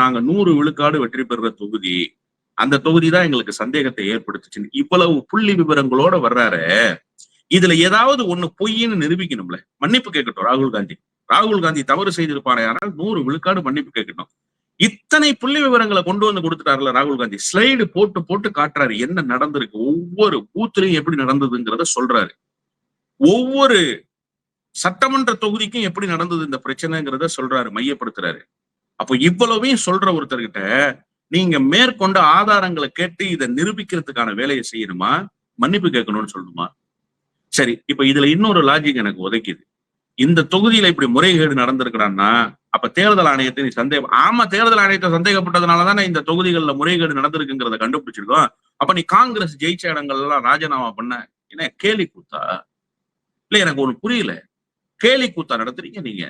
நாங்க நூறு விழுக்காடு வெற்றி பெறுற தொகுதி அந்த தொகுதி தான் எங்களுக்கு சந்தேகத்தை ஏற்படுத்துச்சு இவ்வளவு புள்ளி விவரங்களோட வர்றாரு. இதுல ஏதாவது ஒண்ணு பொய்ன்னு நிரூபிக்கணும்ல? மன்னிப்பு கேட்கட்டும் ராகுல் காந்தி. ராகுல் காந்தி தவறு செய்திருப்பாரே ஆனால் நூறு விழுக்காடு மன்னிப்பு கேட்கட்டும். இத்தனை புள்ளி விவரங்களை கொண்டு வந்து கொடுத்துட்டாருல ராகுல் காந்தி. ஸ்லைடு போட்டு போட்டு காட்டுறாரு என்ன நடந்திருக்கு. ஒவ்வொரு பூத்துலயும் எப்படி நடந்ததுங்கிறத சொல்றாரு. ஒவ்வொரு சட்டமன்ற தொகுதிக்கும் எப்படி நடந்தது இந்த பிரச்சனைங்கிறத சொல்றாரு மையப்படுத்துறாரு. அப்போ இவ்வளவையும் சொல்ற ஒருத்தர்கிட்ட நீங்க மேற்கொண்ட ஆதாரங்களை கேட்டு இதை நிரூபிக்கிறதுக்கான வேலையை செய்யணுமா? மன்னிப்பு கேட்கணும்னு சொல்லணுமா? சரி இப்ப இதுல இன்னொரு லாஜிக் எனக்கு உதைக்குது. இந்த தொகுதியில இப்படி முறைகேடு நடந்திருக்கிறான்னா அப்ப தேர்தல் ஆணையத்தை நீ சந்தேகம் ஆமா தேர்தல் ஆணையத்தை சந்தேகப்பட்டதுனாலதானே இந்த தொகுதிகளில் முறைகேடு நடந்திருக்குங்கிறத கண்டுபிடிச்சிருக்கோம். அப்ப நீ காங்கிரஸ் ஜெயிச்ச இடங்கள்லாம் ராஜினாமா பண்ண என்ன கேலி கூத்தா? இல்ல எனக்கு ஒண்ணு புரியல. கேலி கூத்தா நடத்துறீங்க நீங்க?